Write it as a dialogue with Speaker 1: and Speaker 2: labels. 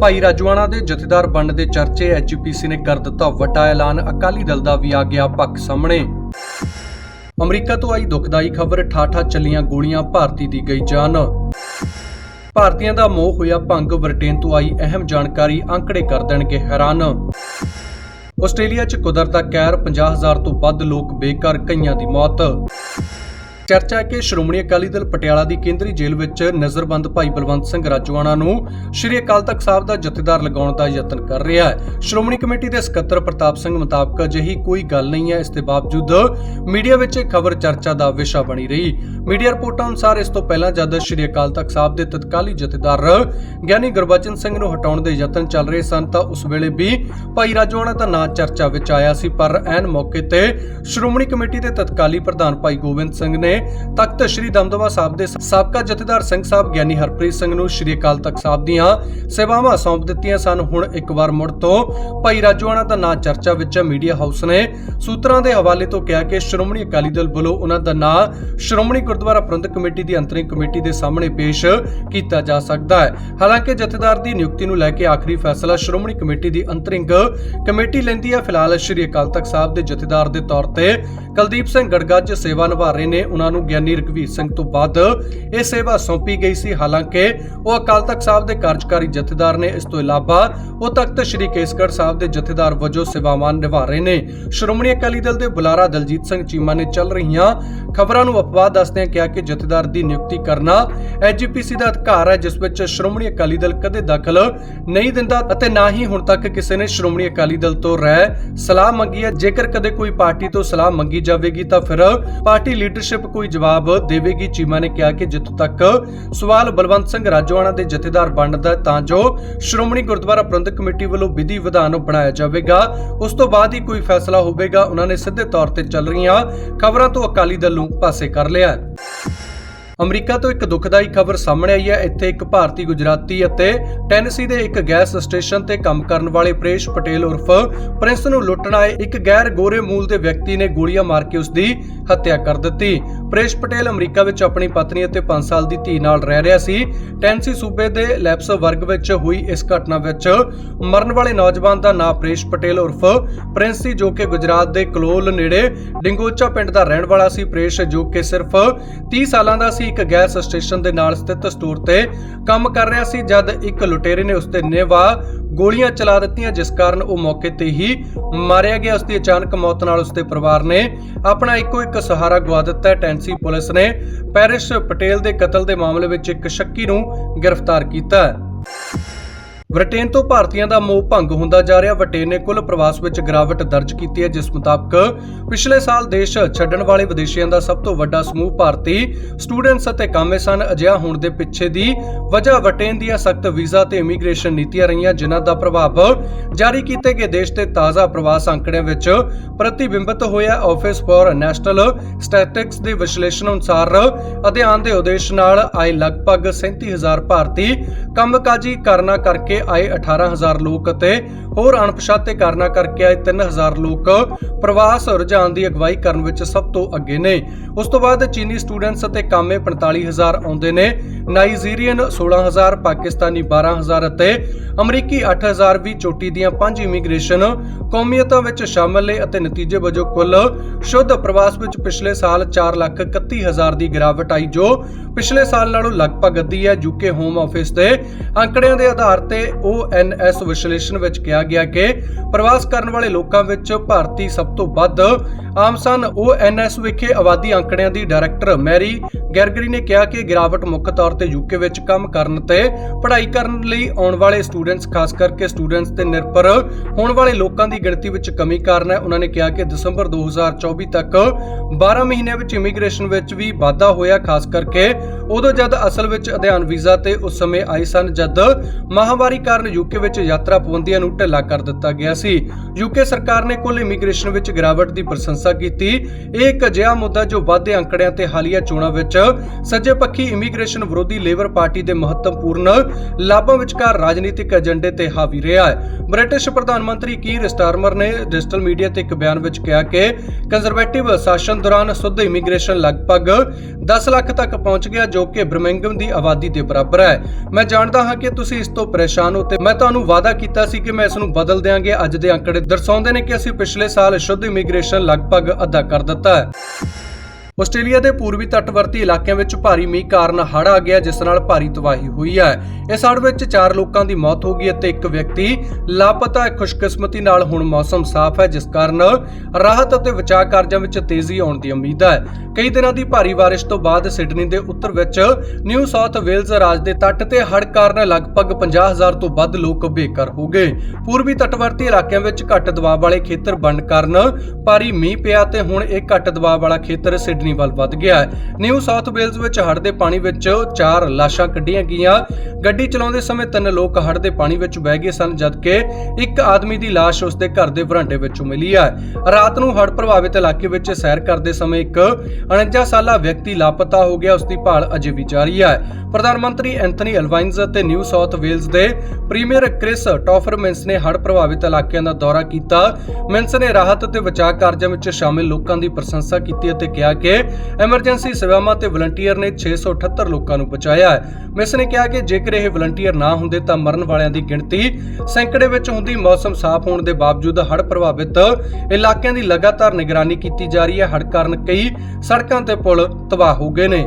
Speaker 1: ਭਾਈ ਰਾਜਵਾਨਾ ਦੇ ਜਥੇਦਾਰ ਬਣਨ ਦੇ ਚਰਚੇ ਐਚਪੀਸੀ ਨੇ ਕਰ ਦਿੱਤਾ ਵੱਡਾ ਐਲਾਨ, ਅਕਾਲੀ ਦਲ ਦਾ ਵੀ ਆ ਗਿਆ ਪੱਖ ਸਾਹਮਣੇ। ਅਮਰੀਕਾ ਤੋਂ ਆਈ ਦੁਖਦਾਈ ਖਬਰ, ਠਾਠਾ ਚੱਲੀਆਂ ਗੋਲੀਆਂ ਭਾਰਤੀ ਦੀ ਗਈ ਜਾਨ। ਭਾਰਤੀਆਂ ਦਾ ਮੋਹ ਹੋਇਆ ਭੰਗ, ਬ੍ਰਿਟੇਨ ਤੋਂ ਆਈ ਅਹਿਮ ਜਾਣਕਾਰੀ, ਅੰਕੜੇ ਕਰ ਦੇਣਗੇ ਹੈਰਾਨ। ਆਸਟ੍ਰੇਲੀਆ 'ਚ ਕੁਦਰਤ ਦਾ ਕਹਿਰ 50000 ਤੋਂ ਵੱਧ ਲੋਕ ਬੇਘਰ, ਕਈਆਂ ਦੀ ਮੌਤ। ਚਰਚਾ ਹੈ ਕਿ ਸ਼੍ਰੋਮਣੀ ਅਕਾਲੀ ਦਲ ਪਟਿਆਲਾ ਦੀ ਕੇਂਦਰੀ ਜੇਲ੍ਹ ਵਿੱਚ ਨਜ਼ਰਬੰਦ ਭਾਈ ਬਲਵੰਤ ਸਿੰਘ ਰਾਜਵਾਨਾ ਨੂੰ ਸ਼੍ਰੀ ਅਕਾਲ ਤਖਤ ਸਾਹਿਬ ਦਾ ਜਥੇਦਾਰ ਲਗਾਉਣ ਦਾ ਯਤਨ ਕਰ ਰਿਹਾ ਹੈ। ਸ਼੍ਰੋਮਣੀ ਕਮੇਟੀ ਦੇ ਸਕੱਤਰ ਪ੍ਰਤਾਪ ਸਿੰਘ ਮੁਤਾਬਕ ਅਜਿਹੀ ਕੋਈ ਗੱਲ ਨਹੀਂ ਹੈ। ਇਸ ਦੇ ਬਾਵਜੂਦ ਮੀਡੀਆ ਵਿੱਚ ਇਹ ਖਬਰ ਚਰਚਾ ਦਾ ਵਿਸ਼ਾ ਬਣੀ ਰਹੀ। ਮੀਡੀਆ ਰਿਪੋਰਟਾਂ ਅਨੁਸਾਰ ਇਸ ਤੋਂ ਪਹਿਲਾਂ ਜਦ ਸ਼੍ਰੀ ਅਕਾਲ ਤਖਤ ਸਾਹਿਬ ਦੇ ਤਤਕਾਲੀ ਜਥੇਦਾਰ ਗਿਆਨੀ ਗੁਰਬਚਨ ਸਿੰਘ ਨੂੰ ਹਟਾਉਣ ਦੇ ਯਤਨ ਚੱਲ ਰਹੇ ਸਨ, ਤਾਂ ਉਸ ਵੇਲੇ ਵੀ ਭਾਈ ਰਾਜਵਾਨਾ ਦਾ ਨਾਂ ਚਰਚਾ ਵਿੱਚ ਆਇਆ ਸੀ। ਪਰ ਐਨ ਮੌਕੇ ਤੇ ਸ਼੍ਰੋਮਣੀ ਕਮੇਟੀ ਦੇ ਤਤਕਾਲੀ ਪ੍ਰਧਾਨ ਭਾਈ ਗੋਬਿੰਦ ਸਿੰਘ ਨੇ ਤਖਤ ਸ੍ਰੀ ਦਮਦਮਾ ਸਾਹਿਬ ਦੇ ਸਾਬਕਾ ਜਥੇਦਾਰ ਸਿੰਘ ਸਾਹਿਬ ਗਿਆਨੀ ਹਰਪ੍ਰੀਤ ਸਿੰਘ ਨੂੰ ਸ੍ਰੀ ਅਕਾਲ ਤਖਤ ਸਾਹਿਬ ਦੀਆਂ ਸੇਵਾਵਾਂ ਸੌਂਪ ਦਿੱਤੀਆਂ ਸਨ। ਹੁਣ ਇੱਕ ਵਾਰ ਮੁੜ ਤੋਂ ਭਾਈ ਰਾਜਵਾਨਾ ਦਾ ਨਾਂ ਚਰਚਾ ਵਿੱਚ ਮੀਡੀਆ ਹਾਊਸ ਨੇ ਸੂਤਰਾਂ ਦੇ ਹਵਾਲੇ ਤੋਂ ਕਿਹਾ ਕਿ ਸ਼੍ਰੋਮਣੀ ਅਕਾਲੀ ਦਲ ਵੱਲੋਂ ਉਹਨਾਂ ਦਾ ਨਾਂ ਸ਼੍ਰੋਮਣੀ ਗੁਰਦੁਆਰਾ ਪ੍ਰਬੰਧਕ ਕਮੇਟੀ ਦੀ ਅੰਤਰਿਮ ਕਮੇਟੀ ਦੇ ਸਾਹਮਣੇ ਪੇਸ਼ ਕੀਤਾ ਜਾ ਸਕਦਾ ਹੈ। ਹਾਲਾਂਕਿ ਜਥੇਦਾਰ ਦੀ ਨਿਯੁਕਤੀ ਨੂੰ ਲੈ ਕੇ ਆਖਰੀ ਫੈਸਲਾ ਸ਼੍ਰੋਮਣੀ ਕਮੇਟੀ ਦੀ ਅੰਤਰਿੰਗ ਕਮੇਟੀ ਲੈਂਦੀ ਹੈ। ਫਿਲਹਾਲ ਸ੍ਰੀ ਅਕਾਲ ਤਖਤ ਸਾਹਿਬ ਦੇ ਜਥੇਦਾਰ ਦੇ ਤੌਰ ਤੇ ਕੁਲਦੀਪ ਸਿੰਘ ਗੜਗੱਜ ਸੇਵਾ ਨਿਭਾ ਰਹੇ ਨੇ। ਉਹਨਾਂ ਨੂੰ ਗਿਆਨੀ ਰਘਵੀਰ ਸਿੰਘ ਤੋਂ ਬਾਅਦ ਇਹ ਸੇਵਾ ਸੌਂਪੀ ਗਈ ਸੀ। ਹਾਲਾਂਕਿ ਉਹ ਅਕਾਲ ਤਖਤ ਸਾਹਿਬ ਦੇ ਕਾਰਜਕਾਰੀ ਜਥੇਦਾਰ ਨੇ। ਇਸ ਤੋਂ ਇਲਾਵਾ ਉਹ ਤਖਤ ਸ੍ਰੀ ਕੇਸਗੜ੍ਹ ਸਾਹਿਬ ਦੇ ਜਥੇਦਾਰ ਵਜੋਂ ਸੇਵਾਵਾਂ ਨਿਭਾ ਰਹੇ ਨੇ। ਸ਼੍ਰੋਮਣੀ ਅਕਾਲੀ ਦਲ ਦੇ ਬੁਲਾਰਾ ਦਲਜੀਤ ਸਿੰਘ ਚੀਮਾ ਨੇ ਚੱਲ ਰਹੀਆਂ ਖਬਰਾਂ ਨੂੰ ਅਪਵਾਦ ਦੱਸਦਿਆਂ ਕਿਹਾ ਕਿ ਜਥੇਦਾਰ ਦੀ ਨਿਯੁਕਤੀ ਕਰਨਾ ਐਜੀਪੀਸੀ ਦਾ ਅਧਿਕਾਰ ਹੈ, ਜਿਸ ਵਿੱਚ ਸ਼੍ਰੋਮਣੀ ਅਕਾਲੀ ਦਲ ਕਦੇ ਦਖਲ ਨਹੀਂ ਦਿੰਦਾ ਅਤੇ ਨਾ ਹੀ ਹੁਣ ਤੱਕ ਕਿਸੇ ਨੇ ਸ਼੍ਰੋਮਣੀ ਅਕਾਲੀ ਦਲ ਤੋਂ ਰਹਿ ਸਲਾਹ ਮੰਗੀ ਹੈ। ਜੇਕਰ ਕਦੇ ਕੋਈ ਪਾਰਟੀ ਤੋਂ ਸਲਾਹ ਮੰਗੀ ਜਾਵੇਗੀ ਤਾਂ ਫਿਰ ਪਾਰਟੀ ਲੀਡਰਸ਼ਿਪ ਕੋਈ ਜਵਾਬ ਦੇਵੇਗੀ। ਚੀਮਾ ਨੇ ਕਿਹਾ ਕਿ ਜਿੱਥੋਂ ਤੱਕ ਸਵਾਲ ਬਲਵੰਤ ਸਿੰਘ ਰਾਜੋਆਣਾ ਦੇ ਜਥੇਦਾਰ ਬਣਨ ਤਾਂ ਜੋ ਸ਼੍ਰੋਮਣੀ ਗੁਰਦੁਆਰਾ ਪ੍ਰਬੰਧਕ ਕਮੇਟੀ ਵੱਲੋਂ ਵਿਧੀ ਵਿਧਾਨ ਬਣਾਇਆ ਜਾਵੇਗਾ। ਉਸ ਤੋਂ ਬਾਅਦ ਹੀ ਕੋਈ ਫੈਸਲਾ ਹੋਵੇਗਾ। ਉਹਨਾਂ ਨੇ ਸਿੱਧੇ ਤੌਰ ਤੇ ਚੱਲ ਰਹੀਆਂ ਖਬਰਾਂ ਤੋਂ ਅਕਾਲੀ ਦਲ ਨੂੰ ਪਾਸੇ ਕਰ ਲਿਆ ਅਮਰੀਕਾ ਤੋਂ ਇੱਕ ਦੁਖਦਾਈ ਖਬਰ ਸਾਹਮਣੇ ਆਈ ਹੈ। ਇੱਥੇ ਇੱਕ ਭਾਰਤੀ ਗੁਜਰਾਤੀ ਅਤੇ ਟੈਨਸੀ ਦੇ ਇੱਕ ਗੈਸ ਸਟੇਸ਼ਨ ਤੇ ਕੰਮ ਕਰਨ ਵਾਲੇ ਪ੍ਰੇਸ਼ ਪਟੇਲ ਉਰਫ ਪ੍ਰਿੰਸ ਨੂੰ ਲੁੱਟਣ ਆਏ ਇੱਕ ਗੈਰ ਗੋਰੇ ਮੂਲ ਦੇ ਵਿਅਕਤੀ ਨੇ ਗੋਲੀਆਂ ਮਾਰ ਕੇ ਉਸ ਦੀ ਹੱਤਿਆ ਕਰ ਦਿੱਤੀ। ਪ੍ਰੇਸ਼ ਪਟੇਲ ਅਮਰੀਕਾ ਵਿੱਚ ਆਪਣੀ ਪਤਨੀ ਅਤੇ 5 ਸਾਲ ਦੀ ਧੀ ਨਾਲ ਰਹਿ ਰਿਹਾ ਸੀ। ਟੈਨਸੀ ਸੂਬੇ ਦੇ ਲੈਪਸ ਵਰਗ ਵਿੱਚ ਹੋਈ ਇਸ ਘਟਨਾ ਵਿੱਚ ਮਰਨ ਵਾਲੇ ਨੌਜਵਾਨ ਦਾ ਨਾਮ ਪ੍ਰੇਸ਼ ਪਟੇਲ ਉਰਫ ਪ੍ਰਿੰਸ ਸੀ, ਜੋ ਕਿ ਗੁਜਰਾਤ ਦੇ ਕਲੋਲ ਨੇੜੇ ਡਿੰਗੋਚਾ ਪਿੰਡ ਦਾ ਰਹਿਣ ਵਾਲਾ ਸੀ। ਪ੍ਰੇਸ਼, ਜੋ ਕਿ ਸਿਰਫ 30 ਸਾਲਾਂ ਦਾ ਸੀ, ਇੱਕ ਗੈਸ ਸਟੇਸ਼ਨ ਦੇ ਨਾਲ ਸਥਿਤ ਸਟੋਰ ਤੇ ਕੰਮ ਕਰ ਰਿਹਾ ਸੀ, ਜਦ ਇੱਕ ਲੁਟੇਰੇ ਨੇ ਉਸ ਤੇ ਨਿਵਾ ਗੋਲੀਆਂ ਚਲਾ ਦਿੱਤੀਆਂ, ਜਿਸ ਕਾਰਨ ਉਹ ਮੌਕੇ ਤੇ ਹੀ ਮਾਰਿਆ ਗਿਆ। ਉਸ ਦੀ ਅਚਾਨਕ ਮੌਤ ਨਾਲ ਉਸ ਦੇ ਪਰਿਵਾਰ ਨੇ ਆਪਣਾ ਇੱਕੋ ਇੱਕ ਸਹਾਰਾ ਗਵਾ ਦਿੱਤਾ। ਹੈ। ਟੈਂਸੀ ਪੁਲਿਸ ਨੇ ਪੈਰਿਸ ਪਟੇਲ ਦੇ ਕਤਲ ਦੇ ਮਾਮਲੇ ਵਿੱਚ ਇੱਕ ਸ਼ੱਕੀ ਨੂੰ ਗ੍ਰਿਫਤਾਰ ਕੀਤਾ ਹੈ। ਬ੍ਰਿਟੇਨ ਤੋਂ ਭਾਰਤੀਆਂ ਦਾ ਮੋਹ ਭੰਗ ਹੁੰਦਾ ਜਾ ਰਿਹਾ। ਬ੍ਰਿਟੇਨ ਨੇ ਕੁੱਲ ਪ੍ਰਵਾਸ ਵਿੱਚ ਗਿਰਾਵਟ ਦਰਜ ਕੀਤੀ ਹੈ, ਜਿਸ ਮੁਤਾਬਕ ਪਿਛਲੇ ਸਾਲ ਦੇਸ਼ ਛੱਡਣ ਵਾਲੇ ਵਿਦੇਸ਼ੀਆਂ ਦਾ ਸਭ ਤੋਂ ਵੱਡਾ ਸਮੂਹ ਭਾਰਤੀ ਸਟੂਡੈਂਟਸ ਅਤੇ ਕਾਮੇ ਸਨ। ਅਜਿਹਾ ਹੋਣ ਦੇ ਪਿੱਛੇ ਦੀ ਵਜ੍ਹਾ ਬ੍ਰਿਟੇਨ ਦੀਆਂ ਸਖਤ ਵੀਜ਼ਾ ਤੇ ਇਮੀਗ੍ਰੇਸ਼ਨ ਨੀਤੀਆਂ ਰਹੀਆਂ, ਜਿਨ੍ਹਾਂ ਦਾ ਪ੍ਰਭਾਵ ਜਾਰੀ ਕੀਤੇ ਗਏ ਦੇਸ਼ ਦੇ ਤਾਜ਼ਾ ਪ੍ਰਵਾਸ ਅੰਕੜਿਆਂ ਵਿੱਚ ਪ੍ਰਤੀਬਿੰਬਿਤ ਹੋਇਆ। ਆਫਿਸ ਫਾਰ ਨੈਸ਼ਨਲ ਸਟੈਟਿਸਟਿਕਸ ਦੇ ਵਿਸ਼ਲੇਸ਼ਣ ਅਨੁਸਾਰ ਅਧਿਐਨ ਦੇ ਉਦੇਸ਼ ਨਾਲ ਆਏ ਲਗਭਗ 37000 ਭਾਰਤੀ ਕੰਮਕਾਜੀ ਕਾਰਨਾਂ ਕਰਕੇ ਆਏ 18000 ਲੋਕ ਅਤੇ ਹੋਰ ਅਣਪਛਾਤੇ ਕਾਰਨਾਂ ਕਰਕੇ ਆਏ 3000 ਲੋਕ ਪ੍ਰਵਾਸ ਰੁਝਾਨ ਦੀ ਅਗਵਾਈ ਕਰਨ ਵਿੱਚ ਸਭ ਤੋਂ ਅੱਗੇ ਨੇ। ਉਸ ਤੋਂ ਬਾਅਦ ਚੀਨੀ ਸਟੂਡੈਂਟਸ ਅਤੇ ਕਾਮੇ 45000 ਆਉਂਦੇ ਨੇ। ਨਾਈਜੀਰੀਅਨ 16000 ਪਾਕਿਸਤਾਨੀ 12000 ਅਤੇ ਅਮਰੀਕੀ 8000 ਵੀ ਚੋਟੀ ਦੀਆਂ ਪੰਜ ਇਮੀਗ੍ਰੇਸ਼ਨ ਕੌਮੀਅਤਾਂ ਵਿੱਚ ਸ਼ਾਮਲ ਨੇ ਅਤੇ ਨਤੀਜੇ ਵਜੋਂ ਕੁੱਲ ਸ਼ੁੱਧ ਪ੍ਰਵਾਸ ਵਿੱਚ ਪਿਛਲੇ ਸਾਲ 431000 ਦੀ ਗਿਰਾਵਟ ਆਈ, ਜੋ ਪਿਛਲੇ ਸਾਲ ਨਾਲੋਂ ਲਗਭਗ ਅੱਧੀ ਹੈ। ਯੂਕੇ ਹੋਮ ਆਫਿਸ ਦੇ ਅੰਕੜਿਆਂ ਦੇ ਆਧਾਰ ਤੇ ONS ਵਿਸ਼ਲੇਸ਼ਣ ਵਿੱਚ ਕਿਹਾ ਗਿਆ ਕਿ ਪ੍ਰਵਾਸ ਕਰਨ ਵਾਲੇ ਲੋਕਾਂ ਵਿੱਚ ਭਾਰਤੀ ਸਭ ਤੋਂ ਵੱਧ ਆਮ ਸਨ। ONS ਵਿਖੇ ਆਬਾਦੀ ਅੰਕੜਿਆਂ ਦੀ ਡਾਇਰੈਕਟਰ ਮੈਰੀ ਗੈਰਗਰੀ ਨੇ ਕਿਹਾ ਕਿ ਗਿਰਾਵਟ ਮੁੱਖ ਤੌਰ ਤੇ ਯੂਕੇ ਵਿੱਚ ਕੰਮ ਕਰਨ ਤੇ ਪੜ੍ਹਾਈ ਕਰਨ ਲਈ ਆਉਣ ਵਾਲੇ ਸਟੂਡੈਂਟਸ, ਖਾਸ ਕਰਕੇ ਸਟੂਡੈਂਟਸ ਤੇ ਨਿਰਭਰ ਹੋਣ ਵਾਲੇ ਲੋਕਾਂ ਦੀ ਗਿਣਤੀ ਵਿੱਚ ਕਮੀ ਕਾਰਨ ਹੈ ਉਹਨਾਂ ਨੇ ਕਿਹਾ ਕਿ ਦਸੰਬਰ 2024 ਤੱਕ 12 ਮਹੀਨਿਆਂ ਵਿੱਚ ਇਮੀਗ੍ਰੇਸ਼ਨ ਵਿੱਚ ਵੀ ਵਾਧਾ ਹੋਇਆ, ਖਾਸ ਕਰਕੇ ਉਦੋਂ ਜਦ ਅਸਲ ਵਿੱਚ ਅਧਿਐਨ ਵੀਜ਼ਾ ਤੇ ਉਸ ਸਮੇਂ ਆਏ ਸਨ ਜਦ ਮਹਾਮਾਰੀ ਕਾਰਨ ਯੂਕੇ ਵਿੱਚ ਯਾਤਰਾ ਪਾਬੰਦੀਆਂ ਨੂੰ ਢਿੱਲਾ ਕਰ ਦਿੱਤਾ ਗਿਆ ਸੀ। ਯੂਕੇ ਸਰਕਾਰ ਨੇ ਕੁੱਲ ਇਮੀਗ੍ਰੇਸ਼ਨ ਵਿੱਚ ਗਿਰਾਵਟ ਦੀ ਪ੍ਰਸ਼ੰਸਾ ਕੀਤੀ। ਇਹ ਇੱਕ ਅਜਿਹਾ ਮੁੱਦਾ ਜੋ ਵਾਧੇ ਅੰਕੜਿਆਂ ਤੇ ਹਾਲੀਆ ਚੋਣਾਂ ਵਿੱਚ ਸੱਜੇ ਪੱਖੀ ਇਮੀਗ੍ਰੇਸ਼ਨ ਵਿਰੋਧੀ ਲੇਬਰ ਪਾਰਟੀ ਦੇ ਮਹੱਤਵਪੂਰਨ ਲਾਭਾਂ ਵਿਚਕਾਰ ਰਾਜਨੀਤਿਕ ਏਜੰਡੇ ਤੇ ਹਾਵੀ ਰਿਹਾ ਹੈ। ਬ੍ਰਿਟਿਸ਼ ਪ੍ਰਧਾਨ ਮੰਤਰੀ ਕੀਰ ਸਟਾਰਮਰ ਨੇ ਡਿਜੀਟਲ ਮੀਡੀਆ ਤੇ ਇੱਕ ਬਿਆਨ ਵਿੱਚ ਕਿਹਾ ਕਿ ਕੰਜ਼ਰਵੇਟਿਵ ਸ਼ਾਸਨ ਦੌਰਾਨ ਸੁੱਧ ਇਮੀਗ੍ਰੇਸ਼ਨ ਲਗਭਗ 10 ਲੱਖ ਤੱਕ ਪਹੁੰਚ ਗਿਆ, ਜੋ ਕਿ ਬਰਮਿੰਗਮ ਦੀ ਆਬਾਦੀ ਦੇ ਬਰਾਬਰ ਹੈ। ਮੈਂ ਜਾਣਦਾ ਹਾਂ ਕਿ ਤੁਸੀਂ ਇਸ ਤੋਂ ਪਰੇਸ਼ਾਨ ਹੋ ਤੇ ਮੈਂ ਤੁਹਾਨੂੰ ਵਾਅਦਾ ਕੀਤਾ ਸੀ ਕਿ ਮੈਂ ਇਸ ਨੂੰ ਬਦਲ ਦਿਆਂਗੇ। ਅੱਜ ਦੇ ਅੰਕੜੇ ਦਰਸਾਉਂਦੇ ਨੇ ਕਿ ਅਸੀਂ ਪਿਛਲੇ ਸਾਲ ਸ਼ੁੱਧ ਇਮੀਗ੍ਰੇਸ਼ਨ ਲਗਭਗ ਅੱਧਾ ਕਰ ਦਿੱਤਾ ਹੈ। ਆਸਟ੍ਰੇਲੀਆ ਦੇ ਪੂਰਬੀ ਤੱਟਵਰਤੀ ਇਲਾਕਿਆਂ ਵਿੱਚ ਭਾਰੀ ਮੀਂਹ ਕਾਰਨ ਹੜ੍ਹ ਆ ਗਿਆ, ਜਿਸ ਨਾਲ ਭਾਰੀ ਤਬਾਹੀ ਹੋਈ ਹੈ। ਇਸ ਹੜ੍ਹ ਵਿੱਚ 4 ਲੋਕਾਂ ਦੀ ਮੌਤ ਹੋ ਗਈ ਅਤੇ ਇੱਕ ਵਿਅਕਤੀ ਲਾਪਤਾ ਹੈ ਖੁਸ਼ਕਿਸਮਤੀ ਨਾਲ ਹੁਣ ਮੌਸਮ ਸਾਫ਼ ਹੈ, ਜਿਸ ਕਾਰਨ ਰਾਹਤ ਅਤੇ ਬਚਾਅ ਕਾਰਜਾਂ ਵਿੱਚ ਤੇਜ਼ੀ ਆਉਣ ਦੀ ਉਮੀਦ ਹੈ। ਕਈ ਦਿਨਾਂ ਦੀ ਭਾਰੀ ਬਾਰਿਸ਼ ਤੋਂ ਬਾਅਦ ਸਿਡਨੀ ਦੇ ਉੱਤਰ ਵਿੱਚ ਨਿਊ ਸਾਊਥ ਵੇਲਜ਼ ਰਾਜ ਦੇ ਤੱਟ ਤੇ ਹੜ੍ਹ ਕਾਰਨ ਲਗਭਗ 50000 ਤੋਂ ਵੱਧ ਲੋਕ ਬੇਘਰ ਹੋ ਗਏ। ਪੂਰਬੀ ਤੱਟਵਰਤੀ ਇਲਾਕਿਆਂ ਵਿੱਚ ਘੱਟ ਦਬਾਅ ਵਾਲੇ ਖੇਤਰ ਬਣਨ ਕਾਰਨ ਭਾਰੀ ਮੀਂਹ ਪਿਆ ਤੇ ਹੁਣ ਇਹ ਘੱਟ ਦਬਾਅ ਵਾਲਾ ਖੇਤਰ ਸਿਡਨੀ ਵੱਲ ਵੱਧ ਗਿਆ ਹੈ। ਨਿਊ ਸਾਊਥ ਵੇਲਜ਼ ਵਿੱਚ ਹੜ੍ਹ ਦੇ ਪਾਣੀ ਵਿੱਚ ਚਾਰ ਲਾਸ਼ਾਂ ਕੱਢੀਆਂ ਗਈਆਂ। ਗੱਡੀ ਚਲਾਉਂਦੇ ਸਮੇਂ ਤਿੰਨ ਲੋਕ ਹੜ੍ਹ ਦੇ ਪਾਣੀ ਵਿੱਚ ਬਹਿ ਗਏ ਸਨ, ਜਦਕਿ ਇੱਕ ਆਦਮੀ ਦੀ ਲਾਸ਼ ਉਸ ਦੇ ਘਰ ਦੇ ਵਰਾਂਡੇ ਵਿੱਚੋਂ ਮਿਲੀ ਹੈ। ਰਾਤ ਨੂੰ ਹੜ੍ਹ ਪ੍ਰਭਾਵਿਤ ਇਲਾਕੇ ਵਿੱਚ ਸੈਰ ਕਰਦੇ ਸਮੇਂ ਇੱਕ 49 ਸਾਲਾ ਵਿਅਕਤੀ ਲਾਪਤਾ ਹੋ ਗਿਆ ਉਸ ਦੀ ਭਾਲ ਅਜੇ ਵੀ ਜਾਰੀ ਹੈ। ਪ੍ਰਧਾਨ ਮੰਤਰੀ ਐਂਥਨੀ ਅਲਵਾਈਨਜ਼ ਅਤੇ ਨਿਊ ਸਾਊਥ ਵੇਲਜ਼ ਦੇ ਪ੍ਰੀਮੀਅਰ ਕ੍ਰਿਸ ਟੌਫਰਮੈਂਸ ਨੇ ਹੜ੍ਹ ਪ੍ਰਭਾਵਿਤ ਇਲਾਕਿਆਂ ਦਾ ਦੌਰਾ ਕੀਤਾ। ਮਿੰਸ ਨੇ ਰਾਹਤ ਅਤੇ ਬਚਾਅ ਕਾਰਜਾਂ ਵਿੱਚ ਸ਼ਾਮਿਲ ਲੋਕਾਂ ਦੀ ਪ੍ਰਸ਼ੰਸਾ ਕੀਤੀ ਅਤੇ ਕਿਹਾ ਕਿ ਐਮਰਜੈਂਸੀ ਸੇਵਾਵਾਂ ਤੇ ਵਲੰਟੀਅਰ ਨੇ 678 ਲੋਕਾਂ ਨੂੰ ਬਚਾਇਆ ਹੈ। ਮਿਸ ਨੇ ਕਿਹਾ ਕਿ ਜੇਕਰ ਇਹ ਵਲੰਟੀਅਰ ਨਾ ਹੁੰਦੇ ਤਾਂ ਮਰਨ ਵਾਲਿਆਂ ਦੀ ਗਿਣਤੀ ਸੈਂਕੜੇ ਵਿੱਚ ਹੁੰਦੀ। ਮੌਸਮ ਸਾਫ਼ ਹੋਣ ਦੇ ਬਾਵਜੂਦ ਹੜ੍ਹ ਪ੍ਰਭਾਵਿਤ ਇਲਾਕਿਆਂ ਦੀ ਲਗਾਤਾਰ ਨਿਗਰਾਨੀ ਕੀਤੀ ਜਾ ਰਹੀ ਹੈ। ਹੜ੍ਹ ਕਾਰਨ ਕਈ ਸੜਕਾਂ ਤੇ ਪੁਲ ਤਬਾਹ ਹੋ ਗਏ ਨੇ।